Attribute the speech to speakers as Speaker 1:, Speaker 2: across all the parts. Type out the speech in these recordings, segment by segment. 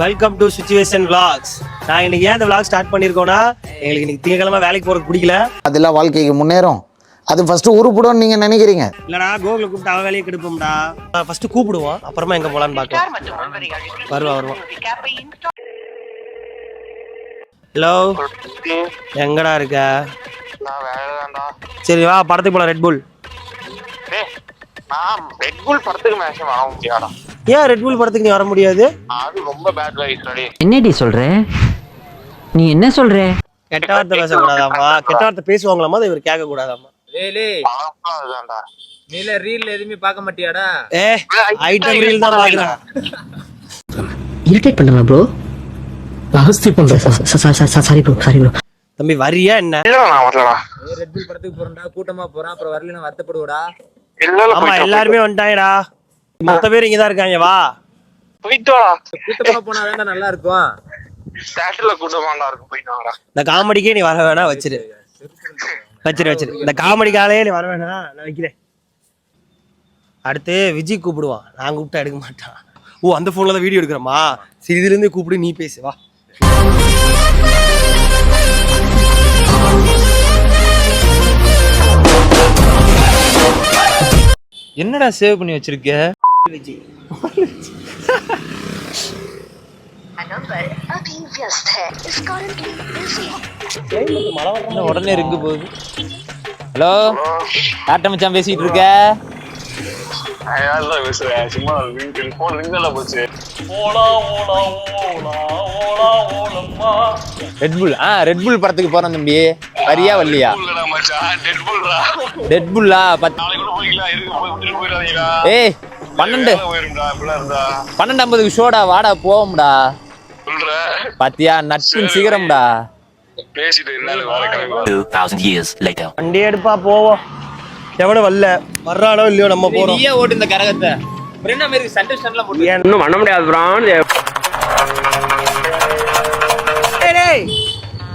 Speaker 1: Welcome to situation vlogs. நான் இன்னைக்கு ஏன் இந்த vlog ஸ்டார்ட் பண்ணியிருக்கோம்னா எங்களுக்கு இன்னைக்கு திங்கக்கிழமை வேலைக்கு போறதுக்கு பிடிக்கல.
Speaker 2: அதெல்லாம் வாழ்க்கைக்கு முன்னேறும். அது ஃபர்ஸ்ட் உருப்பிடும்னு நீங்க நினைக்கிறீங்க?
Speaker 1: இல்லடா கோகுல கூப்பிட்டு அவன் வேலையை கெடுப்போம்டா. ஃபர்ஸ்ட் கூப்பிடுவோம் அப்புறமா எங்க போலான்னு பார்க்கலாம். வருவா வருவான் ஹலோ எங்கடா இருக்க? சரி வா படத்துக்கு போலாம் ரெட் புல்
Speaker 3: ரெட் புல் படத்துக்கு மேக்ஸிமம் வர முடியாடா
Speaker 1: ஏன் ரெட் புல் படத்துக்கு நீ வர முடியாது?
Speaker 3: அது ரொம்ப பேட் வைஸ் டே.
Speaker 4: என்னடி சொல்ற? நீ என்ன சொல்ற?
Speaker 1: கெட்ட வார்த்தை பேசக்கூடாதாம்மா. கெட்ட வார்த்தை பேசுவாங்களாமா இவர் கேட்க
Speaker 3: அதுதான்டா.
Speaker 5: நீல ரீல்ல எதுவுமே பார்க்க மாட்டியாடா?
Speaker 1: ஏ ஐட்டம் ரீல் தான் பாக்குறேன்
Speaker 4: இரிட்டேட் பண்றா. ப்ரோ அவஸ்தி பண்ற சாரி ப்ரோ சாரி ப்ரோ
Speaker 1: தம்பி வரியா என்ன?
Speaker 3: இல்ல நான் வரலடா.
Speaker 5: ரெட் புல் படத்துக்கு போறேன்டா கூட்டமா போறான் அப்புறம் வரலன்னு வருத்தப்படுவடா.
Speaker 1: ஆமா எல்லாருமே வந்துட்டாங்கடா. மொத்த பேர் இங்கதான் இருக்காங்க வா.
Speaker 3: போயிட்டு வாடா.
Speaker 5: கூட்டமா போனா தான்டா நல்லா இருக்கும்
Speaker 3: தேட்டர்ல கூட்டமாடா இருக்கும் போயிட்டு வாடா.
Speaker 1: இந்த காமெடிக்கே நீ வர வேணா வச்சிரு. வச்சிரு வச்சிரு. இந்த காமெடிக்காலே நீ வர வேணாம் நான் வைக்கிறேன். அடுத்து விஜய் கூப்பிடுவான். நான் கூப்பிட்டா எடுக்க மாட்டான். ஓ அந்த ஃபோன்ல தான் வீடியோ எடுக்கிறோமா சரி இதுல இருந்து கூப்பிடு நீ பேசு வா.
Speaker 5: என்னடா சேவ் பண்ணி வச்சிருக்க? உடனே இருக்கு போகுது. ஹலோ யார்ட்ட மச்சான் பேசிட்டு இருக்க?
Speaker 3: சும்மா
Speaker 5: ரெட்புல் ஆ ரெட்புல் படத்துக்கு போறேன் தம்பி. வரியா
Speaker 3: வல்லியா டெட்புல்லா பத்து
Speaker 5: ஏய் பன்னெண்டு. பன்னெண்டு ஐம்பதுக்கு ஷோடா வாடா போவோம்டா.
Speaker 3: சொல்ற.
Speaker 5: பாத்தியா நட்பின் சிகரம்டா.
Speaker 3: பேசிட்டு இருந்தாலும் வேலை கிளம்பி
Speaker 6: 2,000 years later.
Speaker 1: வண்டி எடுப்பா போவோம் எவனும் வரல. வர்றானோ இல்லையோ நம்ம போறோம்.
Speaker 5: நீயே ஓட்டு இந்த கரகத்தை. அப்புறம் என்ன மாதிரி சண்டை ஸ்டாண்ட்லாம் போட்டு
Speaker 1: இன்னும் பண்ண முடியாது பிரான்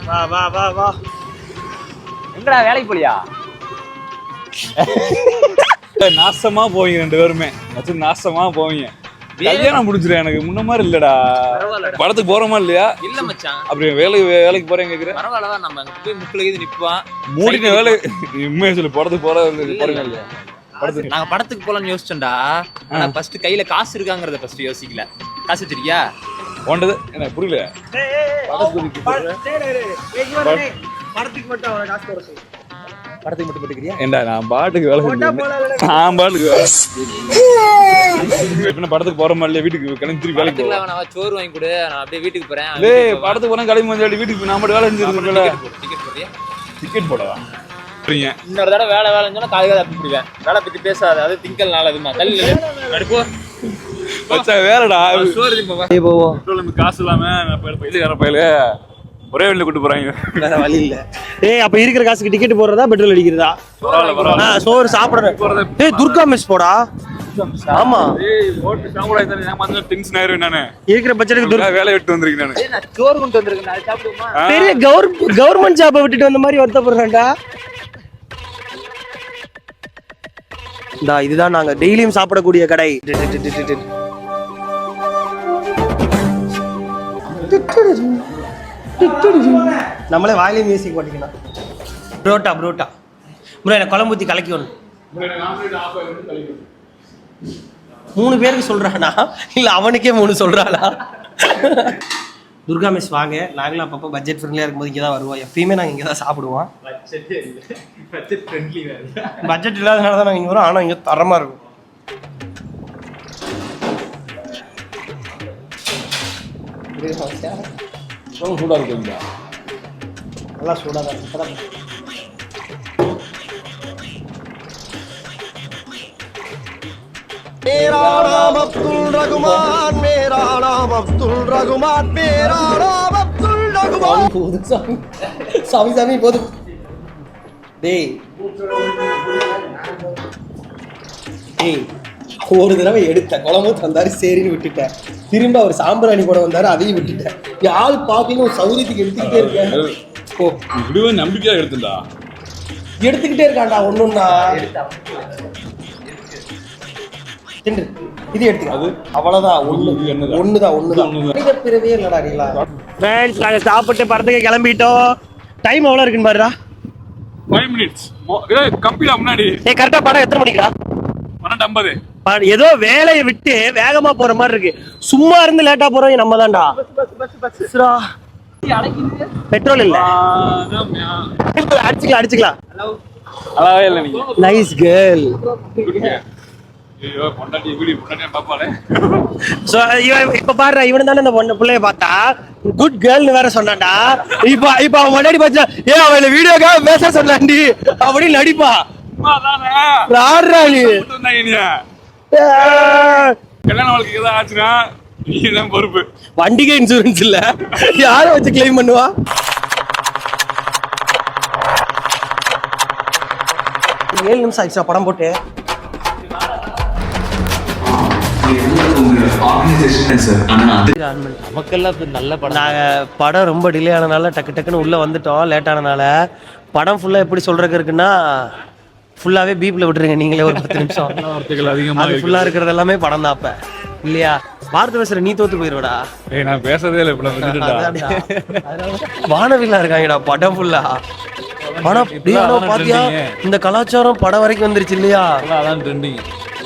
Speaker 1: வா வா வா வா.
Speaker 5: எங்கடா வேலைக்கு போலியா?
Speaker 7: நாசமா போவீங்க ரெண்டு பேருமே. வச்சு நாசமா போவீங்க. கல்யாணம் முடிச்சிடும் எனக்கு. முன்ன மாதிரி இல்லடா. படத்துக்கு போறோமா இல்லையா?
Speaker 5: இல்ல மச்சான்.
Speaker 7: அப்படி வேலைக்கு வேலைக்கு போறேன் கேக்குற
Speaker 5: பரவாயில்லடா நம்ம அங்க போய் முக்குல இது நிப்பான்.
Speaker 7: மூடின வேலை உண்மையை சொல்லு படத்துக்கு போற போறீங்க இல்லையா?
Speaker 5: நாங்க படத்துக்கு போலாம்னு யோசிச்சோம்டா. ஆனா ஃபர்ஸ்ட் கையில காசு இருக்காங்கறத ஃபர்ஸ்ட் யோசிக்கல. காசு வச்சிருக்கியா
Speaker 7: போண்டது என்ன புரியல?
Speaker 1: படத்துக்கு மட்டும் காசு
Speaker 5: படத்துக்கு மட்டும் போட்டுக்கிறியா?
Speaker 7: ஏண்டா நான் பாட்டுக்கு வேலை செஞ்சேன் நான் பாட்டுக்கு வேலை படத்துக்கு போற மாதிரி வீட்டுக்கு கிளம்பி திருப்பி வேலைக்கு
Speaker 5: படத்துக்கு
Speaker 7: போவேன்
Speaker 5: நான் சோறு வாங்கி கொடு நான் அப்படியே வீட்டுக்கு போறேன்.
Speaker 7: டேய் படத்துக்கு போனா கிளம்பி வந்து வீட்டுக்கு நான் மட்டும் வேலை செஞ்சிருக்கேன்ல
Speaker 5: டிக்கெட் போறியா
Speaker 7: டிக்கெட் போடவா?
Speaker 5: இன்னொரு தடவை வேலை வேலைன்னு சொன்னா காலையில பிடிவேன் வேலை பத்தி பேசாத அது திங்கள் நாள் அதுமா தள்ளி நடுப்போ
Speaker 7: வேறடா
Speaker 1: போவோம்.
Speaker 7: பெட்ரோல் காசு இல்லாம பயிலுக்கார பயில. ஒரே வண்டியில கூட்டு போறாங்க.
Speaker 1: வேற வழி இல்ல. ஏய் அப்ப இருக்கிற காசுக்கு டிக்கெட் போடுறதா பெட்ரோல் அடிக்கிறதா? ஆ, சோறு சாப்பிடுறேன் ஏய் துர்கா மிஸ் போடா. ஆமா.
Speaker 7: சாப்பிடாத தானே நான்?
Speaker 1: இருக்கிற பட்ஜெட்டுக்கு துர்கா
Speaker 7: நான் வேலையை விட்டு வந்திருக்கேன் நானு.
Speaker 5: நான் சோறு கொண்டு வந்திருக்கேன்
Speaker 1: பெரிய கவர்மெண்ட் விட்டுட்டு வந்த மாதிரி வருத்தப்படுறான்டா. இந்தா இதுதான் நாங்க டெய்லியும் சாப்பிடக்கூடிய கடை. நம்மளே வாயிலே மியூசிக் போட்டிக்கலாம் புரோட்டா புரோட்டா. ப்ரோ எனக்கு குழம்பு ஊற்றி கலக்கி ஒன்று மூணு பேருக்கு சொல்றானா? இல்ல அவனுக்கே மூணு சொல்றானா துர்கா மிஸ் வாங்க. நாங்களும் அப்பப்போ பட்ஜெட் ஃப்ரெண்ட்லியாக இருக்கும்போது இங்கே தான் வருவோம். எப்பயுமே நாங்கள் இங்கே தான் சாப்பிடுவோம் பட்ஜெட் இல்லாதனால தான் நாங்கள் இங்கே வரோம். ஆனால் இங்கே தரமாக இருக்கும்.
Speaker 7: சூடா இருக்குங்களா
Speaker 1: நல்லா சூடாக தான் இப்போ தான் போதும் சாமி சாமி. சாமி போதும் டேய். டேய் ஒரு தடவை எடுத்தேன் குழம்பு தந்தாரு சரின்னு விட்டுட்டேன். திரும்ப அவர் சாம்பிராணி கூட வந்தாரு அதையும் விட்டுட்டேன். யாழ் பாத்தீங்கன்னா ஒரு சௌரியத்துக்கு எடுத்துக்கிட்டே இருக்கேன். ஓ
Speaker 7: இப்படிவே நம்பிக்கையா எடுத்துடா
Speaker 1: எடுத்துக்கிட்டே இருக்கான்டா ஒண்ணுன்னா. இது எடுத்துக்க. அவ்வளவுதான் ஒண்ணு. ஒண்ணுதான் ஒண்ணுதான். மனித பிறவியே இல்லடா நீலா ஃப்ரெண்ட்ஸ் நாங்க சாப்பிட்டு படத்துக்கு கிளம்பிட்டோம். டைம் எவ்வளவு இருக்குன்னு பாருடா.
Speaker 7: ஃபைவ் மினிட்ஸ் கம்பிடா முன்னாடி.
Speaker 1: ஏய் கரெக்டா படம் எத்தனை மணிக்கா
Speaker 7: பன்னெண்டு ஐம்பது.
Speaker 1: ஏதோ வேலையை விட்டு வேகமா போற மாதிரி இருக்கு. சும்மா இருந்து லேட்டா போறோம் நம்ம தான்டா பெட்ரோல் இல்ல. அடிச்சுக்கலாம் அடிச்சுக்கலாம்.
Speaker 7: அழகாவே இல்லை நீங்க.
Speaker 1: நைஸ் கேர்ள் இப்ப பாரு இவன் தானே இந்த பொண்ணு பிள்ளைய பார்த்தா. குட் கேர்ள்னு வேற சொன்னான்டா. இப்ப இப்ப அவன் முன்னாடி பார்த்தா ஏ அவன் வீடியோக்காக பேச சொன்னாண்டி அப்படின்னு நடிப்பா.
Speaker 7: அதானே
Speaker 1: ராடுறா நீ
Speaker 7: கூட்டு வந்தாங்க நீ
Speaker 1: ஏய்,
Speaker 7: கல்யாணம் வாழ்க்கை ஏதாவது ஆச்சுன்னா நீ தான் பொறுப்பு.
Speaker 1: வண்டிக்கு இன்சூரன்ஸ் இல்ல. யார வச்சு கிளைம் பண்ணுவா? ஏழு நிமிஷம் ஆயிடுச்சா படம் போட்டு
Speaker 5: நமக்கெல்லாம் இப்ப நல்ல படம்.
Speaker 1: நாங்க படம் ரொம்ப டிலே ஆனனால டக்கு டக்குன்னு உள்ள வந்துட்டோம் லேட் ஆனனால. படம் ஃபுல்லா எப்படி சொல்றதுக்கு இருக்குன்னா ஃபுல்லாவே பீப்ல விட்டுருங்க நீங்களே ஒரு பத்து நிமிஷம்.
Speaker 7: வார்த்தைகள் அதிகமா
Speaker 1: அது ஃபுல்லா இருக்கிறது எல்லாமே படம் தான் அப்ப. இல்லையா? பாரத பேசுற நீ தோத்து போயிருவடா.
Speaker 7: ஏய் நான் பேசுறதே இல்லை இப்ப.
Speaker 1: வானவில்லா இருக்காங்கடா படம் ஃபுல்லா படம் பாத்தியா. இந்த கலாச்சாரம் படம் வரைக்கும் வந்துருச்சு இல்லையா?
Speaker 7: அதான் ட்ரெண்டிங்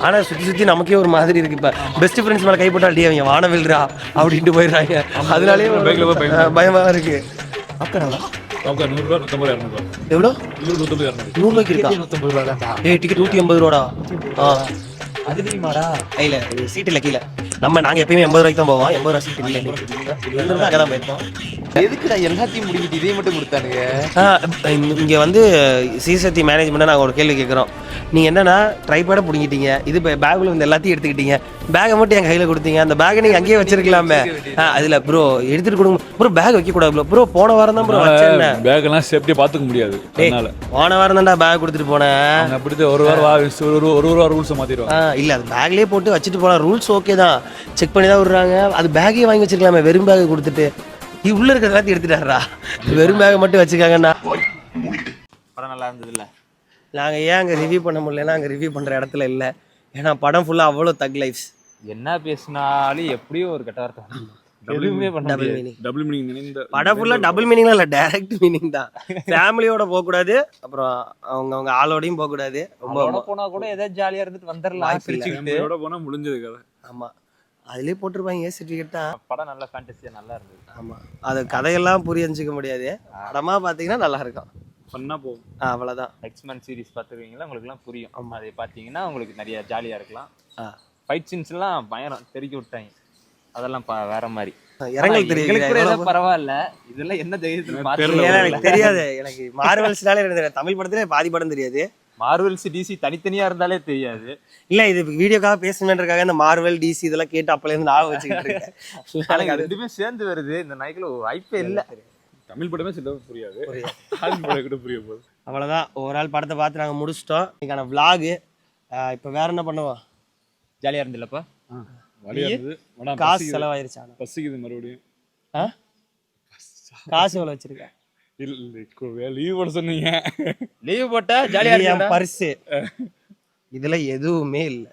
Speaker 1: ஆனா சுத்தி சுத்தி நமக்கே ஒரு மாதிரி இருக்கு இப்ப. பெஸ்ட் ஃப்ரெண்ட்ஸ் மேல கைப்பட்டால் டே அவங்க வானவில்றா அப்படின்ட்டு போயிடுறாங்க. அதனாலேயே
Speaker 7: பயமா
Speaker 1: இருக்கு. அக்கடா
Speaker 7: நூற்றம்பது
Speaker 1: எவ்வளோ
Speaker 7: நூறு நூற்றம்பது இரநூறு
Speaker 1: நூறு ரூபாய்க்கு இருக்கா ஏய் டிக்கெட் நூத்தி எண்பது ரூபாடா ஆ
Speaker 5: அது தெரியுமாடா
Speaker 1: இல்ல சீட் இல்ல கீழே நம்ம நாங்க எப்பயுமே எண்பது ரூபாய்க்கு தான் போவோம் எண்பது ரூபா சீட் இல்லை அங்கே தான் போயிருக்கோம்
Speaker 5: எதுக்குடா எல்லாத்தையும் முடிக்கிட்டு இதே மட்டும் கொடுத்தானுங்க
Speaker 1: இங்க- வந்து சிசக்தி மேனேஜ்மெண்ட் நாங்க ஒரு கேள்வி கேட்குறோம் நீங்க என்னன்னா ட்ரைபேட பிடிங்கிட்டீங்க இது பேக்ல வந்து எல்லாத்தையும் எடுத்துக்கிட்டீங்க பேகை மட்டும் என் கையில கொடுத்தீங்க. அந்த பேக்கை நீங்க அங்கேயே வச்சிருக்கலாமே. அதுல ப்ரோ எடுத்துட்டு கொடுங்க. ப்ரோ பேக் வைக்க கூடாது ப்ரோ போன வாரம் தான் ப்ரோ வச்சேன்
Speaker 7: பேக் எல்லாம் சேஃப்டியா பாத்துக்க முடியாது. அதனால.
Speaker 1: போன வாரம் தான்டா பேக் கொடுத்துட்டு போனேன்.
Speaker 7: அப்படி ஒரு வாரம் வா- ஒரு ஒரு ஒரு வாரம் ரூல்ஸை மாத்திடுவாங்க
Speaker 1: ஆ, இல்ல அது பேக்லயே போட்டு வச்சுட்டு போலாம் ரூல்ஸ் ஓகே தான். செக் பண்ணி தான் விடுறாங்க. அது பேக்கே வாங்கி வச்சிருக்கலாமே வெறும் பேக் கொடுத்துட்டு. நீ உள்ள இருக்கிற எல்லாத்தையும் எடுத்துட்டாரா வெறும் பேக் மட்டும் வச்சுக்காங்கண்ணா.
Speaker 5: படம் நல்லா இருந்ததுல்ல?
Speaker 1: நாங்க ஏன் அங்க ரிவ்யூ பண்ண முடியலன்னா அங்க ரிவ்யூ பண்ற இடத்துல இல்ல. ஏன்னா படம் ஃபுல்லா அவ்வளோ தக் லைஃப்ஸ்
Speaker 5: என்ன பேசினாலும் எப்படியோ ஒரு கெட்ட வார்த்தை. எதுவுமே பண்ண
Speaker 1: டபுள்
Speaker 5: முடியாது.
Speaker 1: மீனிங்
Speaker 7: டபுள் மீனிங் நினைந்த
Speaker 1: படம் ஃபுல்லா டபுள் மீனிங்ல இல்ல டைரக்ட் மீனிங் தான். ஃபேமிலியோட போக கூடாது அப்புறம் அவங்க அவங்க ஆளோடையும் போக கூடாது ரொம்ப
Speaker 5: அவளோட போனா கூட ஏதாவது ஜாலியா இருந்துட்டு வந்துடலாம். சிரிச்சுக்கிட்டு.
Speaker 7: ஃபேமிலியோட போனா முடிஞ்சது கதை.
Speaker 1: ஆமா. அதுலயே போட்டிருப்பாங்க சர்டிஃபிகேட் தான்?
Speaker 5: படம் நல்ல ஃபேண்டசியா நல்லா இருந்தது.
Speaker 1: ஆமா. அது கதையெல்லாம் புரிஞ்சுக்க முடியாது. படமா பாத்தீங்கன்னா நல்லா இருக்கும்.
Speaker 7: பண்ணா போகும்.
Speaker 1: ஆ, அவ்வளவுதான்.
Speaker 5: எக்ஸ்மேன் சீரிஸ் பார்த்துருவீங்களா உங்களுக்கு எல்லாம் புரியும் அதை பார்த்தீங்கன்னா உங்களுக்கு நிறைய ஜாலியா இருக்கலாம்.
Speaker 1: ஆ.
Speaker 5: ஃபைட் சீன்ஸ் எல்லாம் பயங்கரம். தெருக்கி விட்டாங்க. அதெல்லாம் ப- வேற மாதிரி. பரவாயில்ல. இதெல்லாம் என்ன தைரியத்துல
Speaker 1: தெரியாது. எனக்கு மார்வல்ஸ்னாலே எனக்கு தெரியாது. தமிழ் படத்துல பாதி படம் தெரியாது.
Speaker 5: மார்வல்ஸ் டிசி தனித்தனியா இருந்தாலே தெரியாது.
Speaker 1: இல்ல இது வீடியோக்காக பேசணுன்றக்காக இந்த மார்வல் டிசி இதெல்லாம் கேட்டு அப்பல இருந்து ஞாபகம் வச்சுக்கிட்டு இருக்கேன். அது
Speaker 5: ரெண்டுமே சேர்ந்து வருது. இந்த நாய்க்குள்ள வாய்ப்பே இல்ல.
Speaker 7: தமிழ் படமே சில புரியாது. கூட புரிய போகுது.
Speaker 1: அவ்வளவுதான். ஒரு ஆள் படத்தை பார்த்து நாங்க முடிச்சிட்டோம். இன்னைக்கான vlog இப்போ வேற என்ன பண்ணுவோம்?
Speaker 5: ஜாலியா
Speaker 7: ஆனா
Speaker 1: காசு
Speaker 7: பசிக்குது.
Speaker 1: செலவாயிருச்சா?
Speaker 7: பசிக்குது மறுபடியும்?
Speaker 1: காசு எவ்வளவு வச்சிருக்க?
Speaker 7: இல்ல லீவ் போட சொன்னீங்க.
Speaker 5: லீவ் போட்டா ஜாலியா இருக்கா
Speaker 1: பர்ஸு இதுல எதுவுமே இல்ல.